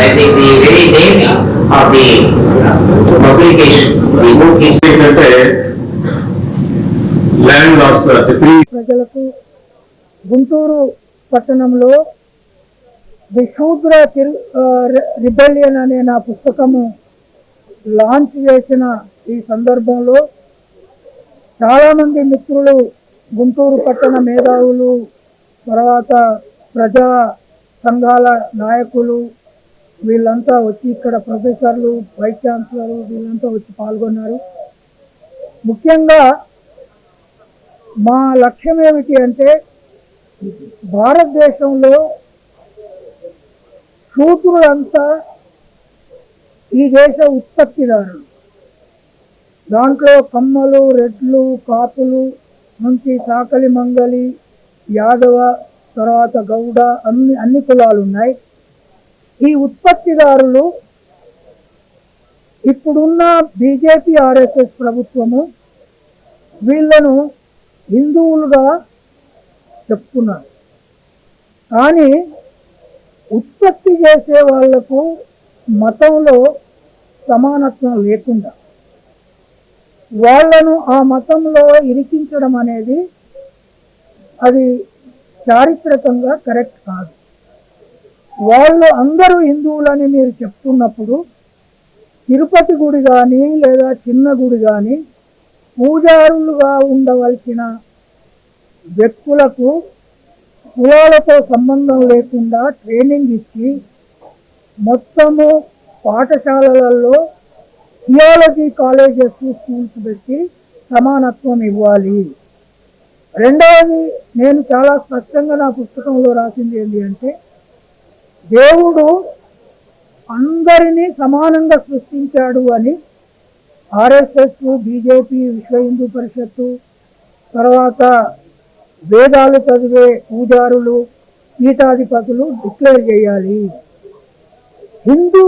I think the very name of the publication, the book is లాస్ free ప్రజలకు గుంటూరు పట్టణంలో the శూద్ర rebellion అనే నా పుస్తకము లాంచ్ చేసిన ఈ సందర్భంలో చాలామంది మిత్రులు గుంటూరు పట్టణ మేధావులు తర్వాత ప్రజా సంఘాల నాయకులు వీళ్ళంతా వచ్చి ఇక్కడ ప్రొఫెసర్లు వైస్ ఛాన్సలర్ వీళ్ళంతా వచ్చి పాల్గొన్నారు. ముఖ్యంగా మా లక్ష్యం ఏమిటి అంటే భారతదేశంలో శూద్రులంతా ఈ దేశ ఉత్పత్తిదారులు. దాంట్లో కమ్మలు రెడ్లు కాపులు నుంచి సాకలి మంగలి యాదవ తర్వాత గౌడ అన్ని అన్ని కులాలు ఉన్నాయి. ఈ ఉత్పత్తిదారులు ఇప్పుడున్న బీజేపీ ఆర్ఎస్ఎస్ ప్రభుత్వము వీళ్ళను హిందువులుగా చెప్తున్నారు. కానీ ఉత్పత్తి చేసే వాళ్ళకు మతంలో సమానత్వం లేకుండా వాళ్ళను ఆ మతంలో ఇరికించడం అనేది అది చారిత్రకంగా కరెక్ట్ కాదు. వాళ్ళు అందరూ హిందువులని మీరు చెప్తున్నప్పుడు తిరుపతి గుడి కానీ లేదా చిన్న గుడి కానీ పూజారులుగా ఉండవలసిన వ్యక్తులకు కులాలతో సంబంధం లేకుండా ట్రైనింగ్ ఇచ్చి మొత్తము పాఠశాలలలో థియాలజీ కాలేజెస్ స్కూల్స్ పెట్టి సమానత్వం ఇవ్వాలి. రెండవది నేను చాలా స్పష్టంగా నా పుస్తకంలో రాసింది ఏంటి అంటే దేవుడు అందరినీ సమానంగా సృష్టించాడు అని ఆర్ఎస్ఎస్ బీజేపీ విశ్వ హిందూ పరిషత్తు తర్వాత వేదాలు చదివే పూజారులు పీఠాధిపతులు డిక్లేర్ చేయాలి. హిందూ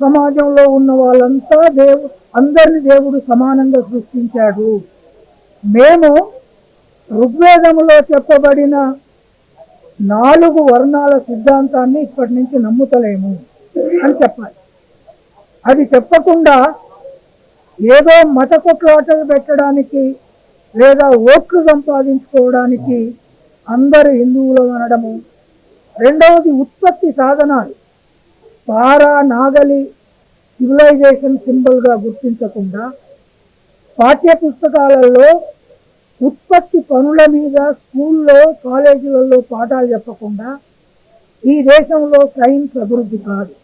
సమాజంలో ఉన్న వాళ్ళంతా దేవు అందరిని దేవుడు సమానంగా సృష్టించాడు. మేము ఋగ్వేదంలో చెప్పబడిన నాలుగు వర్ణాల సిద్ధాంతాన్ని ఇప్పటి నుంచి నమ్ముతలేము అని చెప్పాలి. అది చెప్పకుండా ఏదో మత కొట్లాటలు పెట్టడానికి లేదా ఓట్లు సంపాదించుకోవడానికి అందరు హిందువులు అనడము. రెండవది ఉత్పత్తి సాధనాలు. పారా నాగలి సివిలైజేషన్ సింబల్గా గుర్తించకుండా పాఠ్య పుస్తకాలలో ఉత్పత్తి పనుల మీద స్కూల్లో కాలేజీలలో పాఠాలు చెప్పకుండా ఈ దేశంలో సైన్స్ అభివృద్ధి కాదు.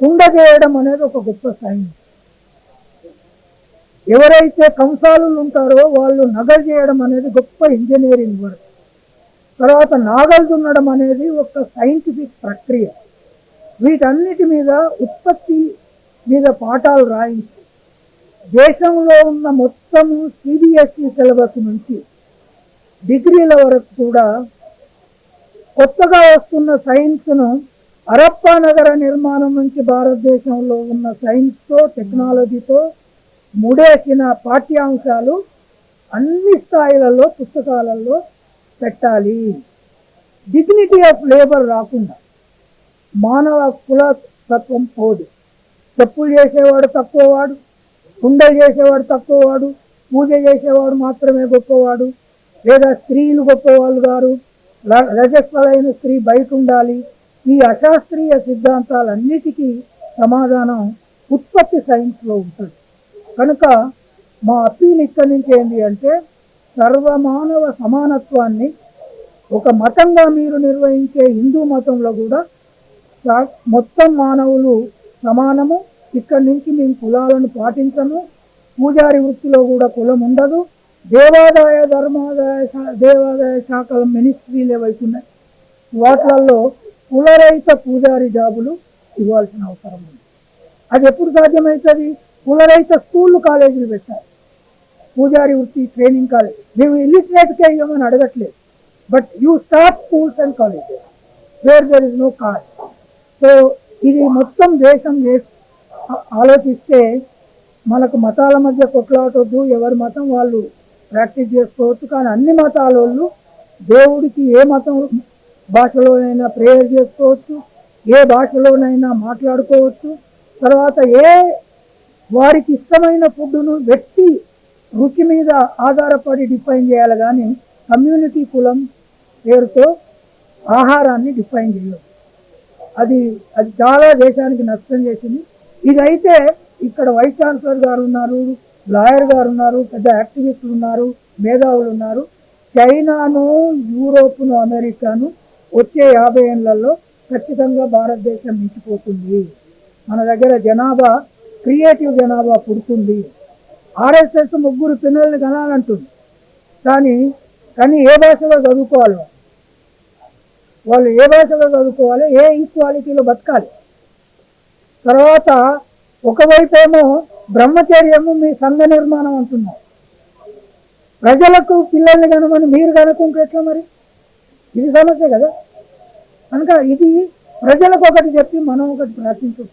కుండగేయడం అనేది ఒక గొప్ప సైన్స్. ఎవరైతే కంసాలు ఉంటారో వాళ్ళు నగలు చేయడం అనేది గొప్ప ఇంజనీరింగ్ వర్క్. తర్వాత నాగలు దున్నడం అనేది ఒక సైంటిఫిక్ ప్రక్రియ. వీటన్నిటి మీద ఉత్పత్తి మీద పాఠాలు రాయించి దేశంలో ఉన్న మొత్తం సిబిఎస్ఈ సిలబస్ నుంచి డిగ్రీల వరకు కూడా కొత్తగా వస్తున్న సైన్స్ను హరప్పా నగర నిర్మాణం నుంచి భారతదేశంలో ఉన్న సైన్స్తో టెక్నాలజీతో ముడేసిన పాఠ్యాంశాలు అన్ని స్థాయిలలో పుస్తకాలలో పెట్టాలి. డిగ్నిటీ ఆఫ్ లేబర్ రాకుండా మానవ కుల తత్వం పోదు. తప్పులు చేసేవాడు తక్కువవాడు కుండలు చేసేవాడు తక్కువవాడు పూజ చేసేవాడు మాత్రమే గొప్పవాడు. లేదా స్త్రీలు గొప్పవాళ్ళు గారు రజస్వలైన స్త్రీ బయట ఉండాలి. ఈ అశాస్త్రీయ సిద్ధాంతాలన్నిటికీ సమాధానం ఉత్పత్తి సైన్స్లో ఉంటుంది. కనుక మా అప్పీల్ ఇక్కడి నుంచి ఏంటి అంటే సర్వమానవ సమానత్వాన్ని ఒక మతంగా మీరు నిర్వహించే హిందూ మతంలో కూడా మొత్తం మానవులు సమానము ఇక్కడి నుంచి మేము కులాలను పాటించము. పూజారి వృత్తిలో కూడా కులం ఉండదు. దేవాదాయ ధర్మాదాయ దేవాదాయ శాఖల మినిస్ట్రీలు ఏవైతే ఉన్నాయి వాటిలలో కులరహిత పూజారి జాబులు ఇవ్వాల్సిన అవసరం ఉంది. అది ఎప్పుడు సాధ్యమవుతుంది? కులరహిత స్కూళ్ళు కాలేజీలు పెట్టాలి. పూజారి వృత్తి ట్రైనింగ్ కాలేజ్. మేము ఇల్లిటరేట్కే ఇవ్వమని అడగట్లేదు. But you start schools and colleges. Where there is no cost. So ఇది మొత్తం దేశం చేస్తుంది ఆలోచిస్తే మనకు మతాల మధ్య కొట్లాటొద్దు ఎవరి మతం వాళ్ళు ప్రాక్టీస్ చేసుకోవచ్చు. కానీ అన్ని మతాల వాళ్ళు దేవుడికి ఏ మతం భాషలోనైనా ప్రేయర్ చేసుకోవచ్చు ఏ భాషలోనైనా మాట్లాడుకోవచ్చు. తర్వాత ఏ వారికి ఇష్టమైన ఫుడ్ను వ్యక్తి రుచి మీద ఆధారపడి డిఫైన్ చేయాలి. కానీ కమ్యూనిటీ కులం పేరుతో ఆహారాన్ని డిఫైన్ చేయదు అది అది చాలా దేశానికి నష్టం చేసింది. ఇదైతే ఇక్కడ వైస్ ఛాన్సలర్ గారు ఉన్నారు లాయర్ గారు ఉన్నారు పెద్ద యాక్టివిస్టులు ఉన్నారు మేధావులు ఉన్నారు. చైనాను యూరోప్ను అమెరికాను వచ్చే యాభై ఏళ్ళలో ఖచ్చితంగా భారతదేశం మించిపోతుంది. మన దగ్గర జనాభా క్రియేటివ్ జనాభా పుడుతుంది. ఆర్ఎస్ఎస్ ముగ్గురు పిల్లల్ని కనాలంటుంది. కానీ కానీ ఏ భాషలో చదువుకోవాలి వాళ్ళు? వాళ్ళు ఏ భాషలో చదువుకోవాలి? ఏ ఈక్వాలిటీలో బతకాలి? తర్వాత ఒకవైపు ఏమో బ్రహ్మచర్యము మీ సంఘ నిర్మాణం అంటున్నారు ప్రజలకు పిల్లల్ని కనమని మీరు కనుక్కుంటే ఎట్లా మరి? ఇది సమస్య కదా. కనుక ఇది ప్రజలకు ఒకటి చెప్పి మనం ఒకటి ప్రార్థించు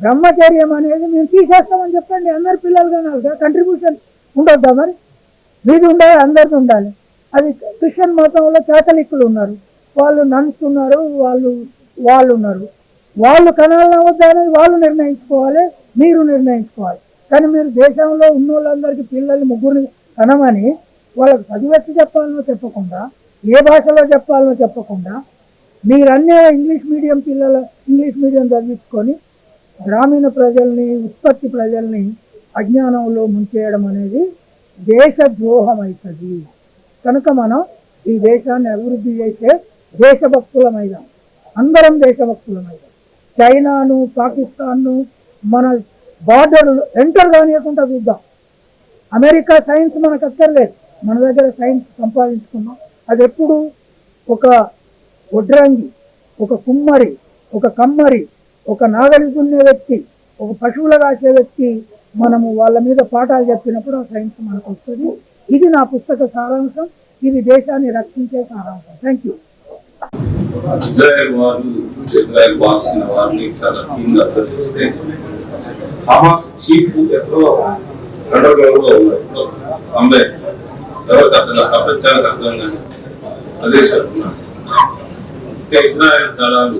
బ్రహ్మచర్యం అనేది మేము తీసేస్తామని చెప్పండి. అందరు పిల్లలు కనాలి కంట్రిబ్యూషన్ ఉండొద్దా మరి? మీది ఉండాలి అందరిది ఉండాలి. అది క్రిస్టియన్ మతంలో కేథలిక్లు ఉన్నారు. వాళ్ళు నన్స్ ఉన్నారు వాళ్ళు వాళ్ళు ఉన్నారు. వాళ్ళు కనాలని అవద్దా వాళ్ళు నిర్ణయించుకోవాలి మీరు నిర్ణయించుకోవాలి. కానీ మీరు దేశంలో ఉన్న వాళ్ళందరికీ పిల్లల్ని ముగ్గురిని కనమని వాళ్ళకి చదివచ్చి చెప్పాలనో చెప్పకుండా ఏ భాషలో చెప్పాలనో చెప్పకుండా మీరన్నీ ఇంగ్లీష్ మీడియం పిల్లల ఇంగ్లీష్ మీడియం చదివించుకొని గ్రామీణ ప్రజల్ని ఉత్పత్తి ప్రజల్ని అజ్ఞానంలో ముంచేయడం అనేది దేశ ద్రోహం అవుతుంది కనుక మనం ఈ దేశాన్ని అభివృద్ధి చేసే దేశభక్తులమైదాం. అందరం దేశభక్తులమైదాం. చైనాను పాకిస్తాన్ను మన బార్డర్ ఎంటర్ కానియకుండా చూద్దాం. అమెరికా సైన్స్ మనకు అక్కర్లేదు. మన దగ్గర సైన్స్ సంపాదించుకున్నాం. అది ఎప్పుడు? ఒక వడ్రంగి ఒక కుమ్మరి ఒక కమ్మరి ఒక నాగలి దున్నే వ్యక్తి ఒక పశువుల రాసే వ్యక్తి మనము వాళ్ళ మీద పాఠాలు చెప్పినప్పుడు ఆ సైన్స్ మనకు వస్తుంది. ఇది నా పుస్తక సారాంశం. ఇది దేశాన్ని రక్షించే సారాంశం. థ్యాంక్ యూ ఇజ్రాయెల్ వారు ఇజ్రాయెల్ వాల్సిన వారిని చాలా కీన్గా పరిగణిస్తే హమాస్ చీఫ్ ఎక్కడో అండర్ గ్రౌండ్ లో ఉన్నారు తొంభై ఎవరికి అర్థం కాదు, ప్రపంచానికి అర్థం కాదు ప్రదేశాలు ఉన్నారు ఇంకా ఇజ్రాయెల్ దళాలు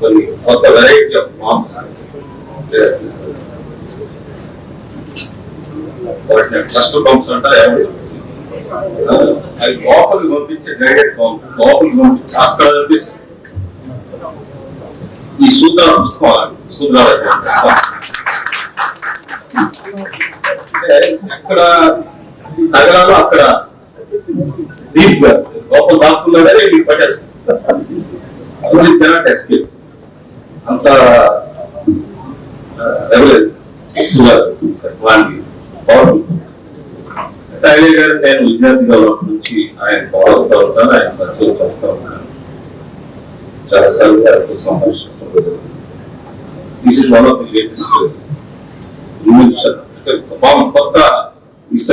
కొన్ని కొత్త వెరైటీ ఆఫ్ బాంబ్స్ వాటిని క్లస్టర్ బాంబ్స్ అంటారు ఎవరు అది లోపలికి పంపించే గైడెడ్ బాంబ్ లోపలికి పంపించే అక్కడ పంపిస్తుంది ఈ సూత్రాలు చూసుకోవాలి. సూత్రాలు ఎక్కడ నగరాలు అక్కడ డీప్గా లోపల దాక్కున్నాడే మీకు పట్టేస్తుంది అది కెనాట్ ఎస్కేప్ అంత రెవలేదు వానికి పవర్ ఎమ్మెల్యే గారు నేను విద్యార్థిగా నుంచి ఆయన ఫాలో ఉంటాను ఆయన పద్ధతులు చెప్తా ఉన్నాను చాలా సార్లు గారితో this is one of the latest అంటే కొత్త దిస్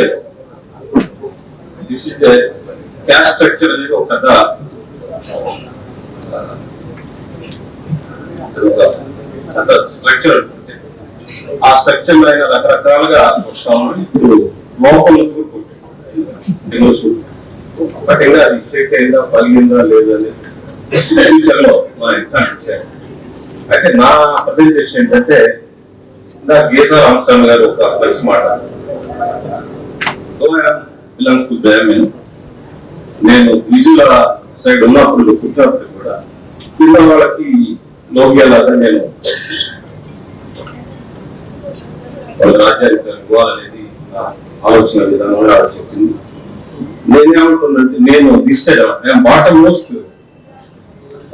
ఇస్ క్యాస్ట్ స్ట్రక్చర్ అనేది ఒక పెద్ద స్ట్రక్చర్ ఆ స్ట్రక్చర్ ఆయన రకరకాలుగా ఇప్పుడు లోపల తినొచ్చు. ఒకటిగా అది షేక్ అయిందా పలిగిందా లేదా అనేది ఫ్యూచర్లో ఎగ్జామ్ ఇచ్చారు. అయితే నా ప్రజెంటేషన్ ఏంటంటే నా గీసా రామస్వామి గారు ఒక మంచి మాట. నేను నేను విజుల సైడ్ ఉన్నప్పుడు పుట్టినప్పుడు కూడా పిల్లవాళ్ళకి లోగ్యాలాగా నేను వాళ్ళ రాజ్యానికి ఇవ్వాలనేది నా ఆలోచన విధానంలో చెప్పింది. నేనేమంటున్నంటే నేను this side bottom most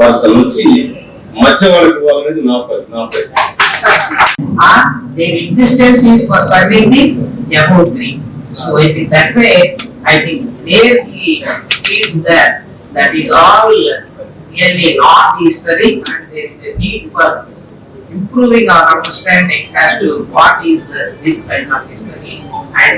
person నుంచి మధ్య వాళ్ళకి ఇవ్వాలనేది నా ప- నా ప్రయత్నం their existence is for serving the above three. So I think that way, I think there he feels that that is all really not history and there is a need for improving our understanding as to what is uh, this kind of history. And